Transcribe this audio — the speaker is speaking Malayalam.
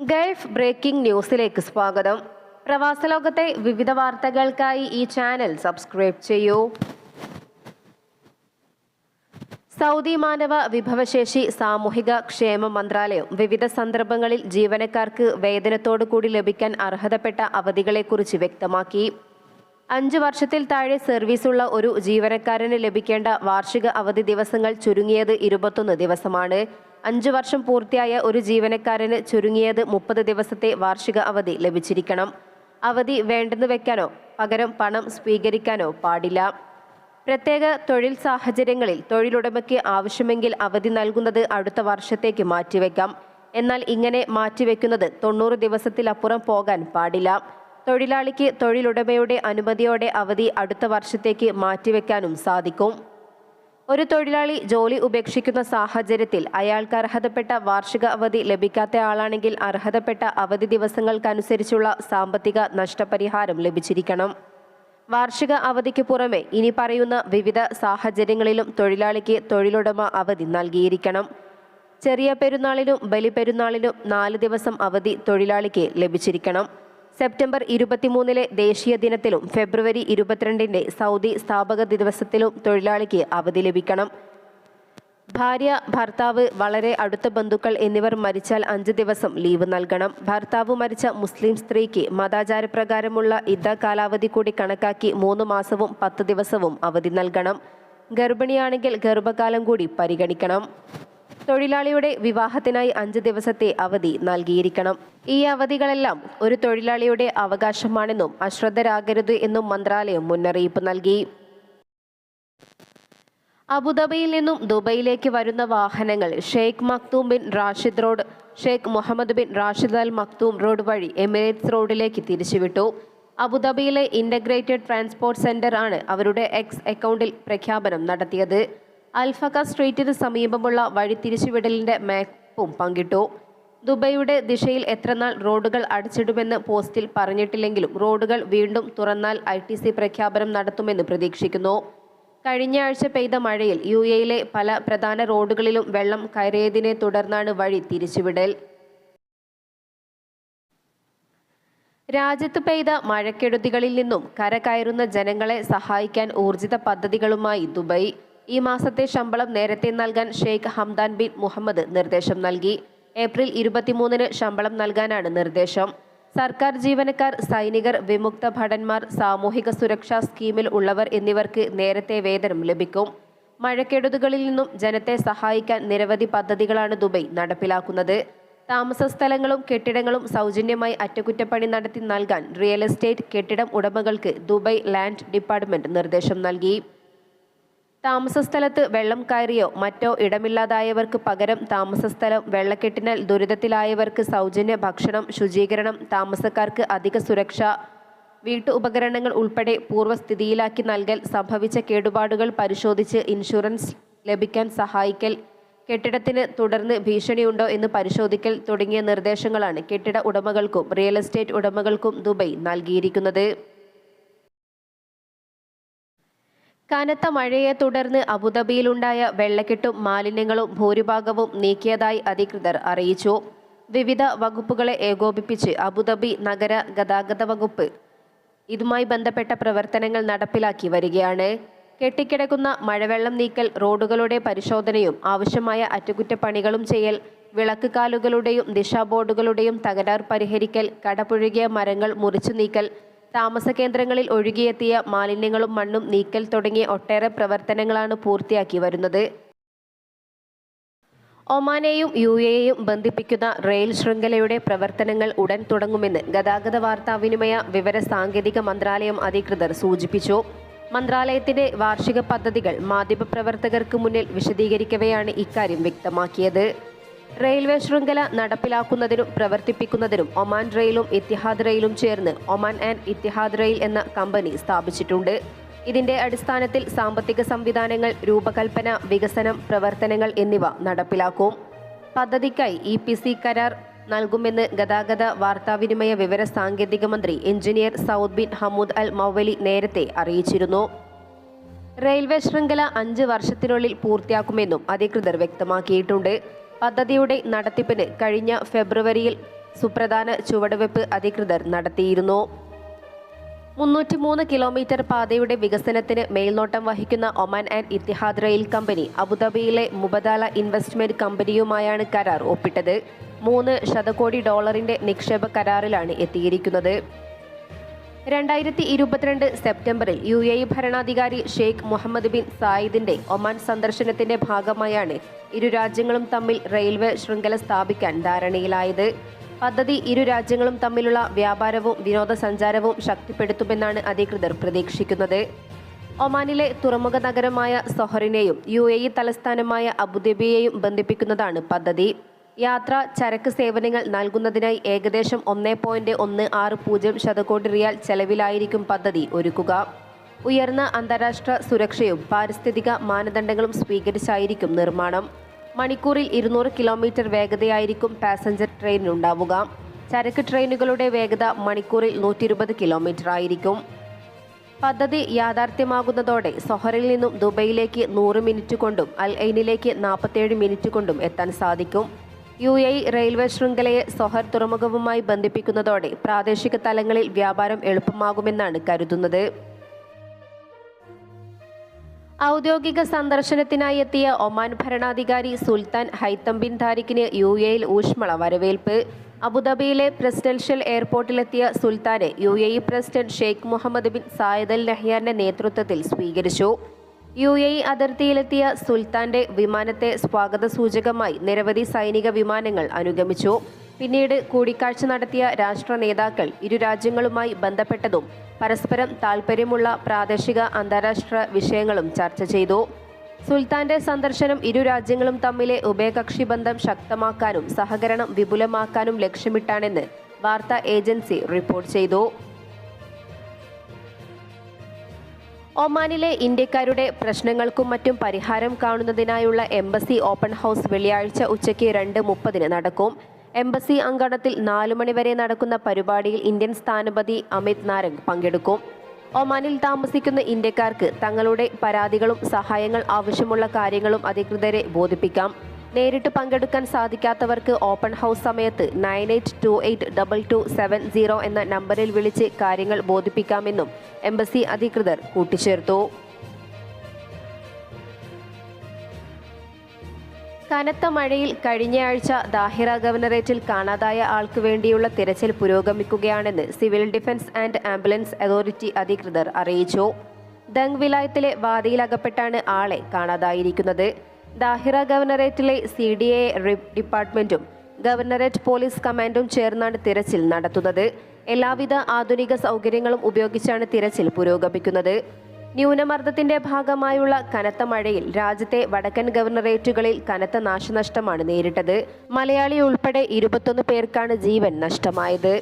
ഗൾഫ് ബ്രേക്കിംഗ് ന്യൂസിലേക്ക് സ്വാഗതം. പ്രവാസ ലോകത്തെ വിവിധ വാർത്തകൾക്കായി ഈ ചാനൽ സബ്സ്ക്രൈബ് ചെയ്യൂ. സൗദി മാനവ വിഭവശേഷി സാമൂഹിക ക്ഷേമ മന്ത്രാലയം വിവിധ സന്ദർഭങ്ങളിൽ ജീവനക്കാർക്ക് വേതനത്തോടു കൂടി ലഭിക്കാൻ അർഹതപ്പെട്ട അവധികളെക്കുറിച്ച് വ്യക്തമാക്കി. അഞ്ച് വർഷത്തിൽ താഴെ സർവീസുള്ള ഒരു ജീവനക്കാരന് ലഭിക്കേണ്ട വാർഷിക അവധി ദിവസങ്ങൾ ചുരുങ്ങിയത് ഇരുപത്തൊന്ന് ദിവസമാണ്. അഞ്ചു വർഷം പൂർത്തിയായ ഒരു ജീവനക്കാരന് ചുരുങ്ങിയത് മുപ്പത് ദിവസത്തെ വാർഷിക അവധി ലഭിച്ചിരിക്കണം. അവധി വേണ്ടെന്ന് വെക്കാനോ പകരം പണം സ്വീകരിക്കാനോ പാടില്ല. പ്രത്യേക തൊഴിൽ സാഹചര്യങ്ങളിൽ തൊഴിലുടമയ്ക്ക് ആവശ്യമെങ്കിൽ അവധി നൽകുന്നത് അടുത്ത വർഷത്തേക്ക് മാറ്റിവെക്കാം. എന്നാൽ ഇങ്ങനെ മാറ്റിവെക്കുന്നത് തൊണ്ണൂറ് ദിവസത്തിലപ്പുറം പോകാൻ പാടില്ല. തൊഴിലാളിക്ക് തൊഴിലുടമയുടെ അനുമതിയോടെ അവധി അടുത്ത വർഷത്തേക്ക് മാറ്റിവെക്കാനും സാധിക്കും. ഒരു തൊഴിലാളി ജോലി ഉപേക്ഷിക്കുന്ന സാഹചര്യത്തിൽ അയാൾക്ക് അർഹതപ്പെട്ട വാർഷിക അവധി ലഭിക്കാത്ത ആളാണെങ്കിൽ അർഹതപ്പെട്ട അവധി ദിവസങ്ങൾക്കനുസരിച്ചുള്ള സാമ്പത്തിക നഷ്ടപരിഹാരം ലഭിച്ചിരിക്കണം. വാർഷിക അവധിക്ക് പുറമെ ഇനി പറയുന്ന വിവിധ സാഹചര്യങ്ങളിലും തൊഴിലാളിക്ക് തൊഴിലുടമ അവധി നൽകിയിരിക്കണം. ചെറിയ പെരുന്നാളിലും ബലിപെരുന്നാളിലും നാല് ദിവസം അവധി തൊഴിലാളിക്ക് ലഭിച്ചിരിക്കണം. സെപ്റ്റംബർ ഇരുപത്തിമൂന്നിലെ ദേശീയ ദിനത്തിലും ഫെബ്രുവരി ഇരുപത്തിരണ്ടിന്റെ സൗദി സ്ഥാപക ദിവസത്തിലും തൊഴിലാളിക്ക് അവധി ലഭിക്കണം. ഭാര്യ ഭർത്താവ് വളരെ അടുത്ത ബന്ധുക്കൾ എന്നിവർ മരിച്ചാൽ അഞ്ച് ദിവസം ലീവ് നൽകണം. ഭർത്താവ് മരിച്ച മുസ്ലിം സ്ത്രീക്ക് മതാചാരപ്രകാരമുള്ള ഇദ്ദ കാലാവധി കൂടി കണക്കാക്കി മൂന്ന് മാസവും പത്ത് ദിവസവും അവധി നൽകണം. ഗർഭിണിയാണെങ്കിൽ ഗർഭകാലം കൂടി പരിഗണിക്കണം. തൊഴിലാളിയുടെ വിവാഹത്തിനായി അഞ്ച് ദിവസത്തെ അവധി നൽകിയിരിക്കണം. ഈ അവധികളെല്ലാം ഒരു തൊഴിലാളിയുടെ അവകാശമാണെന്നും അശ്രദ്ധരാകരുത് എന്നും മന്ത്രാലയം മുന്നറിയിപ്പ് നൽകി. അബുദാബിയിൽ നിന്നും ദുബൈയിലേക്ക് വരുന്ന വാഹനങ്ങൾ Sheikh Maktoum bin Rashid road Sheikh Mohammed bin Rashid Al Maktoum road വഴി എമിറേറ്റ്സ് റോഡിലേക്ക് തിരിച്ചുവിട്ടു. അബുദാബിയിലെ ഇന്റഗ്രേറ്റഡ് ട്രാൻസ്പോർട്ട് സെന്റർ ആണ് അവരുടെ എക്സ് അക്കൗണ്ടിൽ പ്രഖ്യാപനം നടത്തിയത്. അൽഫക സ്ട്രീറ്റിന് സമീപമുള്ള വഴി തിരിച്ചുവിടലിന്റെ മാപ്പും പങ്കിട്ടു. ദുബൈയുടെ ദിശയിൽ എത്രനാൾ റോഡുകൾ അടച്ചിടുമെന്ന് പോസ്റ്റിൽ പറഞ്ഞിട്ടില്ലെങ്കിലും റോഡുകൾ വീണ്ടും തുറന്നാൽ ഐ ടി സി പ്രഖ്യാപനം നടത്തുമെന്ന് പ്രതീക്ഷിക്കുന്നു. കഴിഞ്ഞ ആഴ്ച പെയ്ത മഴയിൽ യു എയിലെ പല പ്രധാന റോഡുകളിലും വെള്ളം കയറിയതിനെ തുടർന്നാണ് വഴി തിരിച്ചുവിടൽ. രാജ്യത്ത് പെയ്ത മഴക്കെടുതികളിൽ നിന്നും കരകയറുന്ന ജനങ്ങളെ സഹായിക്കാൻ ഊർജിത പദ്ധതികളുമായി ദുബൈ. ഈ മാസത്തെ ശമ്പളം നേരത്തെ നൽകാൻ ഷെയ്ഖ് ഹംദാൻ ബിൻ മുഹമ്മദ് നിർദ്ദേശം നൽകി. ഏപ്രിൽ ഇരുപത്തിമൂന്നിന് ശമ്പളം നൽകാനാണ് നിർദ്ദേശം. സർക്കാർ ജീവനക്കാർ സൈനികർ വിമുക്ത ഭടന്മാർ സാമൂഹിക സുരക്ഷാ സ്കീമിൽ ഉള്ളവർ എന്നിവർക്ക് നേരത്തെ വേതനം ലഭിക്കും. മഴക്കെടുതികളിൽ നിന്നും ജനത്തെ സഹായിക്കാൻ നിരവധി പദ്ധതികളാണ് ദുബൈ നടപ്പിലാക്കുന്നത്. താമസ സ്ഥലങ്ങളും കെട്ടിടങ്ങളും സൗജന്യമായി അറ്റകുറ്റപ്പണി നടത്തി നൽകാൻ റിയൽ എസ്റ്റേറ്റ് കെട്ടിടം ഉടമകൾക്ക് ദുബൈ ലാൻഡ് ഡിപ്പാർട്ട്മെന്റ് നിർദ്ദേശം നൽകി. താമസസ്ഥലത്ത് വെള്ളം കയറിയോ മറ്റോ ഇടമില്ലാതായവർക്ക് പകരം താമസസ്ഥലം വെള്ളക്കെട്ടിനാൽ ദുരിതത്തിലായവർക്ക് സൗജന്യ ഭക്ഷണം ശുചീകരണം താമസക്കാർക്ക് അധിക സുരക്ഷ വീട്ടു ഉപകരണങ്ങൾ ഉൾപ്പെടെ പൂർവസ്ഥിതിയിലാക്കി നൽകൽ സംഭവിച്ച കേടുപാടുകൾ പരിശോധിച്ച് ഇൻഷുറൻസ് ലഭിക്കാൻ സഹായിക്കൽ കെട്ടിടത്തിന് തുടർന്ന് ഭീഷണിയുണ്ടോ എന്ന് പരിശോധിക്കൽ തുടങ്ങിയ നിർദ്ദേശങ്ങളാണ് കെട്ടിട ഉടമകൾക്കും റിയൽ എസ്റ്റേറ്റ് ഉടമകൾക്കും ദുബൈ നൽകിയിരിക്കുന്നത്. കനത്ത മഴയെ തുടർന്ന് അബുദാബിയിലുണ്ടായ വെള്ളക്കെട്ടും മാലിന്യങ്ങളും ഭൂരിഭാഗവും നീക്കിയതായി അധികൃതർ അറിയിച്ചു. വിവിധ വകുപ്പുകളെ ഏകോപിപ്പിച്ച് അബുദാബി നഗര ഗതാഗത വകുപ്പ് ഇതുമായി ബന്ധപ്പെട്ട പ്രവർത്തനങ്ങൾ നടപ്പിലാക്കി വരികയാണ്. കെട്ടിക്കിടക്കുന്ന മഴവെള്ളം നീക്കൽ റോഡുകളുടെ പരിശോധനയും ആവശ്യമായ അറ്റകുറ്റപ്പണികളും ചെയ്യൽ വിളക്ക് കാലുകളുടെയും ദിശാബോർഡുകളുടെയും തകരാർ പരിഹരിക്കൽ കടപുഴകിയ മരങ്ങൾ മുറിച്ചു നീക്കൽ താമസ കേന്ദ്രങ്ങളിൽ ഒഴുകിയെത്തിയ മാലിന്യങ്ങളും മണ്ണും നീക്കൽ തുടങ്ങിയ ഒട്ടേറെ പ്രവർത്തനങ്ങളാണ് പൂർത്തിയാക്കി വരുന്നത്. ഒമാനെയും യു എയും ബന്ധിപ്പിക്കുന്ന റെയിൽ ശൃംഖലയുടെ പ്രവർത്തനങ്ങൾ ഉടൻ തുടങ്ങുമെന്ന് ഗതാഗത വാർത്താവിനിമയ വിവര സാങ്കേതിക മന്ത്രാലയം അധികൃതർ സൂചിപ്പിച്ചു. മന്ത്രാലയത്തിന്റെ വാർഷിക പദ്ധതികൾ മാധ്യമപ്രവർത്തകർക്ക് മുന്നിൽ വിശദീകരിക്കവെയാണ് ഇക്കാര്യം വ്യക്തമാക്കിയത്. റെയിൽവേ ശൃംഖല നടപ്പിലാക്കുന്നതിനും പ്രവർത്തിപ്പിക്കുന്നതിനും ഒമാൻ റെയിലും ഇത്തിഹാദ് റെയിലും ചേർന്ന് ഒമാൻ ആൻഡ് ഇത്തിഹാദ് റെയിൽ എന്ന കമ്പനി സ്ഥാപിച്ചിട്ടുണ്ട്. ഇതിന്റെ അടിസ്ഥാനത്തിൽ സാമ്പത്തിക സംവിധാനങ്ങൾ രൂപകൽപ്പന വികസനം പ്രവർത്തനങ്ങൾ എന്നിവ നടപ്പിലാക്കും. പദ്ധതിക്കായി ഇ പി സി കരാർ നൽകുമെന്ന് ഗതാഗത വാർത്താവിനിമയ വിവര സാങ്കേതിക മന്ത്രി engineer Saud bin Hamood Al Mawali നേരത്തെ അറിയിച്ചിരുന്നു. റെയിൽവേ ശൃംഖല അഞ്ച് വർഷത്തിനുള്ളിൽ പൂർത്തിയാക്കുമെന്നും അധികൃതർ വ്യക്തമാക്കിയിട്ടുണ്ട്. പദ്ധതിയുടെ നടത്തിപ്പിന് കഴിഞ്ഞ ഫെബ്രുവരിയിൽ സുപ്രധാന ചുവടുവെപ്പ് അധികൃതർ നടത്തിയിരുന്നു. മുന്നൂറ്റി മൂന്ന് കിലോമീറ്റർ പാതയുടെ വികസനത്തിന് മേൽനോട്ടം വഹിക്കുന്ന Oman and Etihad rail company അബുദാബിയിലെ മുബദാല ഇൻവെസ്റ്റ്മെന്റ് കമ്പനിയുമായാണ് കരാർ ഒപ്പിട്ടത്. മൂന്ന് ശതകോടി ഡോളറിന്റെ നിക്ഷേപ കരാറിലാണ് എത്തിയിരിക്കുന്നത്. രണ്ടായിരത്തി ഇരുപത്തിരണ്ട് സെപ്റ്റംബറിൽ യു എ ഭരണാധികാരി ഷെയ്ഖ് മുഹമ്മദ് ബിൻ സായിദിന്റെ ഒമാൻ സന്ദർശനത്തിന്റെ ഭാഗമായാണ് ഇരു രാജ്യങ്ങളും തമ്മിൽ റെയിൽവേ ശൃംഖല സ്ഥാപിക്കാൻ ധാരണയിലായത്. പദ്ധതി ഇരു രാജ്യങ്ങളും തമ്മിലുള്ള വ്യാപാരവും വിനോദസഞ്ചാരവും ശക്തിപ്പെടുത്തുമെന്നാണ് അധികൃതർ പ്രതീക്ഷിക്കുന്നത്. ഒമാനിലെ തുറമുഖ നഗരമായ സൊഹറിനെയും യു എ ഇ തലസ്ഥാനമായ അബുദാബിയെയും ബന്ധിപ്പിക്കുന്നതാണ് പദ്ധതി. യാത്ര ചരക്ക് സേവനങ്ങൾ നൽകുന്നതിനായി ഏകദേശം ഒന്നേ പോയിന്റ് ഒന്ന് ആറ് പൂജ്യം ശതകോടി റിയാൽ ചെലവിലായിരിക്കും പദ്ധതി ഒരുക്കുക. ഉയർന്ന അന്താരാഷ്ട്ര സുരക്ഷയും പാരിസ്ഥിതിക മാനദണ്ഡങ്ങളും സ്വീകരിച്ചായിരിക്കും നിർമ്മാണം. മണിക്കൂറിൽ ഇരുന്നൂറ് കിലോമീറ്റർ വേഗതയായിരിക്കും പാസഞ്ചർ ട്രെയിനിനുണ്ടാവുക ചരക്ക് ട്രെയിനുകളുടെ വേഗത മണിക്കൂറിൽ നൂറ്റി ഇരുപത് കിലോമീറ്റർ ആയിരിക്കും. പദ്ധതി യാഥാർത്ഥ്യമാകുന്നതോടെ സൊഹറിൽ നിന്നും ദുബൈയിലേക്ക് നൂറ് മിനിറ്റ് കൊണ്ടും അൽ ഐനിലേക്ക് നാൽപ്പത്തേഴ് മിനിറ്റ് കൊണ്ടും എത്താൻ സാധിക്കും. യു എ റെയിൽവേ ശൃംഖലയെ സൊഹർ തുറമുഖവുമായി ബന്ധിപ്പിക്കുന്നതോടെ പ്രാദേശിക തലങ്ങളിൽ വ്യാപാരം എളുപ്പമാകുമെന്നാണ് കരുതുന്നത്. ഔദ്യോഗിക സന്ദർശനത്തിനായി എത്തിയ ഒമാൻ ഭരണാധികാരി സുൽത്താൻ ഹൈത്തം ബിൻ താരിഖിന് യു എയിൽ ഊഷ്മള വരവേൽപ്പ്. അബുദാബിയിലെ പ്രസിഡൻഷ്യൽ എയർപോർട്ടിലെത്തിയ സുൽത്താനെ U A E president Sheikh Mohammed bin Zayed Al നഹ്യാന്റെ നേതൃത്വത്തിൽ സ്വീകരിച്ചു. യു എ ഇ അതിർത്തിയിലെത്തിയ സുൽത്താന്റെ വിമാനത്തെ സ്വാഗത സൂചകമായി നിരവധി സൈനിക വിമാനങ്ങൾ അനുഗമിച്ചു. പിന്നീട് കൂടിക്കാഴ്ച നടത്തിയ രാഷ്ട്ര നേതാക്കൾ ഇരു രാജ്യങ്ങളുമായി ബന്ധപ്പെട്ടതും പരസ്പരം താൽപ്പര്യമുള്ള പ്രാദേശിക അന്താരാഷ്ട്ര വിഷയങ്ങളും ചർച്ച ചെയ്തു. സുൽത്താന്റെ സന്ദർശനം ഇരു രാജ്യങ്ങളും തമ്മിലെ ഉഭയകക്ഷി ബന്ധം ശക്തമാക്കാനും സഹകരണം വിപുലമാക്കാനും ലക്ഷ്യമിട്ടാണെന്ന് വാർത്താ ഏജൻസി റിപ്പോർട്ട് ചെയ്തു. ഒമാനിലെ ഇന്ത്യക്കാരുടെ പ്രശ്നങ്ങൾക്കും മറ്റും പരിഹാരം കാണുന്നതിനായുള്ള എംബസി ഓപ്പൺ ഹൗസ് വെള്ളിയാഴ്ച ഉച്ചയ്ക്ക് രണ്ട് മുപ്പതിന് നടക്കും. എംബസി അങ്കണത്തിൽ നാലു മണിവരെ നടക്കുന്ന പരിപാടിയിൽ ഇന്ത്യൻ സ്ഥാനപതി അമിത് നാരംഗ് പങ്കെടുക്കും. ഒമാനിൽ താമസിക്കുന്ന ഇന്ത്യക്കാർക്ക് തങ്ങളുടെ പരാതികളും സഹായങ്ങൾ ആവശ്യമുള്ള കാര്യങ്ങളും അധികൃതരെ ബോധിപ്പിക്കാം. നേരിട്ട് പങ്കെടുക്കാൻ സാധിക്കാത്തവർക്ക് ഓപ്പൺ ഹൗസ് സമയത്ത് nine eight two eight double two seven zero എന്ന നമ്പറിൽ വിളിച്ച് കാര്യങ്ങൾ ബോധിപ്പിക്കാമെന്നും എംബസി അധികൃതർ കൂട്ടിച്ചേർത്തു. കനത്ത മഴയിൽ കഴിഞ്ഞയാഴ്ച ദാഹിറ ഗവർണറേറ്റിൽ കാണാതായ ആൾക്ക് വേണ്ടിയുള്ള തിരച്ചിൽ പുരോഗമിക്കുകയാണെന്ന് civil defence and ambulance authority അധികൃതർ അറിയിച്ചു. ദങ് വിലായത്തിലെ വാദിയിലകപ്പെട്ടാണ് ആളെ കാണാതായിരിക്കുന്നത്. ദാഹിറ ഗവർണറേറ്റിലെ സി ഡി എ ഡിപ്പാർട്ട്മെന്റും ഗവർണറേറ്റ് പോലീസ് കമാൻഡും ചേർന്നാണ് തിരച്ചിൽ നടത്തുന്നത്. എല്ലാവിധ ആധുനിക സൗകര്യങ്ങളും ഉപയോഗിച്ചാണ് തിരച്ചിൽ പുരോഗമിക്കുന്നത്. ന്യൂനമർദ്ദത്തിന്റെ ഭാഗമായുള്ള കനത്ത മഴയിൽ രാജ്യത്തെ വടക്കൻ ഗവർണറേറ്റുകളിൽ കനത്ത നാശനഷ്ടമാണ് നേരിട്ടത്. മലയാളി ഉൾപ്പെടെ ഇരുപത്തൊന്ന് പേർക്കാണ് ജീവൻ നഷ്ടമായത്.